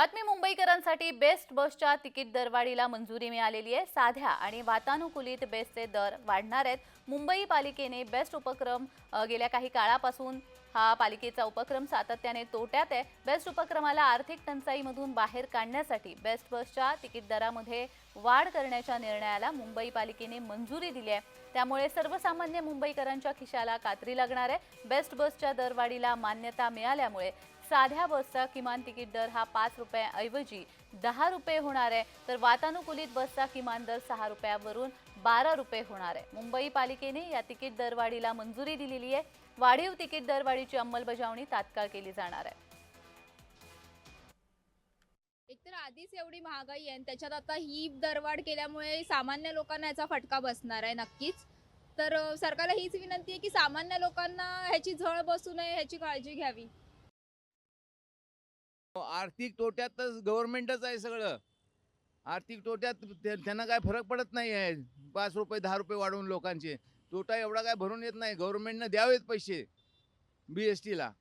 बातमी मुंबईकरांसाठी बेस्ट बसच्या तिकीट दरवाढीला मंजुरी मिळालेली आहे. साध्या आणि वातानुकूलित बेस्टचे दर वाढणार आहेत. मुंबई पालिकेने बेस्ट उपक्रम गेल्या काही काळापासून हा पालिकेचा उपक्रम सातत्याने तोट्यात आहे. बेस्ट उपक्रमाला आर्थिक टंचाईमधून बाहेर काढण्यासाठी बेस्ट बसच्या तिकीट दरामध्ये वाढ करण्याच्या निर्णयाला मुंबई पालिकेने मंजुरी दिली आहे. त्यामुळे सर्वसामान्य मुंबईकरांच्या खिशाला कात्री लागणार आहे. बेस्ट बसच्या दरवाढीला मान्यता मिळाल्यामुळे साध्या बसचा किमान तिकीट दर हा पाच रुपयाऐवजी दहा रुपये होणार आहे. तर वातानुकूलित बसचा किमान दर सहा रुपयावरून बारा रुपये होणार आहे. मुंबई पालिकेने या तिकीट दरवाढीला मंजुरी दिलेली आहे. वाढीव तिकीट दरवाढीची अंमलबजावणी तात्काळ केली जाणार आहे. एकतर आधीच एवढी महागाई आहे आणि त्याच्यात आता ही दरवाढ केल्यामुळे सामान्य लोकांना याचा फटका बसणार आहे नक्कीच. तर सरकारला हीच विनंती आहे की सामान्य लोकांना ह्याची झळ बसू नये ह्याची काळजी घ्यावी. आर्थिक तोट्यातच गव्हर्नमेंटच आहे सगळं. आर्थिक तोट्यात त्यांना काय फरक पडत नाही आहे. पाच रुपये दहा रुपये वाढवून लोकांचे. तोटा एवढा काय भरून येत नाही. गव्हर्नमेंटनं द्यावेत पैसे. बी एस टीला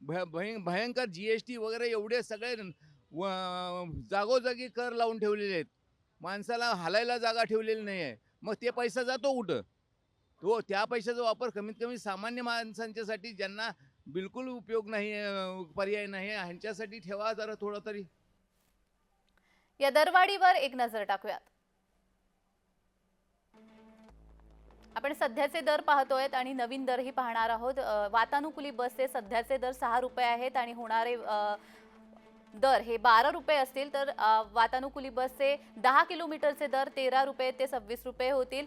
भय भय- भयंकर जी एस टी वगैरे एवढे सगळे व- जागोजागी कर लावून ठेवलेले आहेत. माणसाला हालायला जागा ठेवलेली नाही आहे. मग ते पैसा जातो कुठं? तो त्या पैशाचा वापर कमीत कमी सामान्य माणसांच्यासाठी ज्यांना बिलकुल उपयोग नाही पर्याय नाही. ह्यांच्यासाठी ठेवा जरा थोडं तरी. या दरवाढीवर एक नजर टाकूयात. आपण सध्याचे दर पाहतोय आणि नवीन दरही पाहणार आहोत. अ, वातानुकूलित बसचे सध्याचे दर सहा रुपये आहेत आणि होणारे दर हे बारा रुपये असतील तर वातानुकुली वातानुकूलित बसचे दहा किलोमीटरचे दर तेरा रुपये ते सव्वीस रुपये होतील.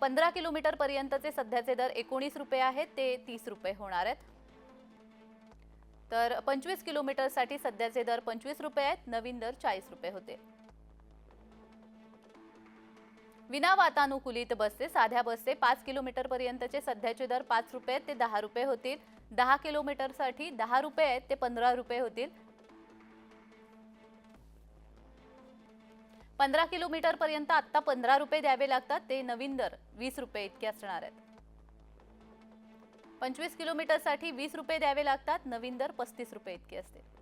पंधरा किलोमीटर पर्यंतचे सध्याचे दर एकोणीस रुपये आहेत ते तीस रुपये होणार आहेत. तर पंचवीस किलोमीटरसाठी सध्याचे दर पंचवीस रुपये आहेत नवीन दर चाळीस रुपये होते. विना वातानुकूलित बसचे साध्या बसचे पाच किलोमीटर पर्यंतचे सध्याचे दर पाच रुपये ते दहा रुपये होतील. दहा किलोमीटरसाठी दहा रुपये आहेत ते पंधरा रुपये होतील. पंधरा किलोमीटर पर्यंत आत्ता पंधरा रुपये द्यावे लागतात ते नवीन दर वीस रुपये इतके असणार आहेत. पंचवीस किलोमीटरसाठी वीस रुपये द्यावे लागतात. नवीन दर पस्तीस रुपये इतके असतील.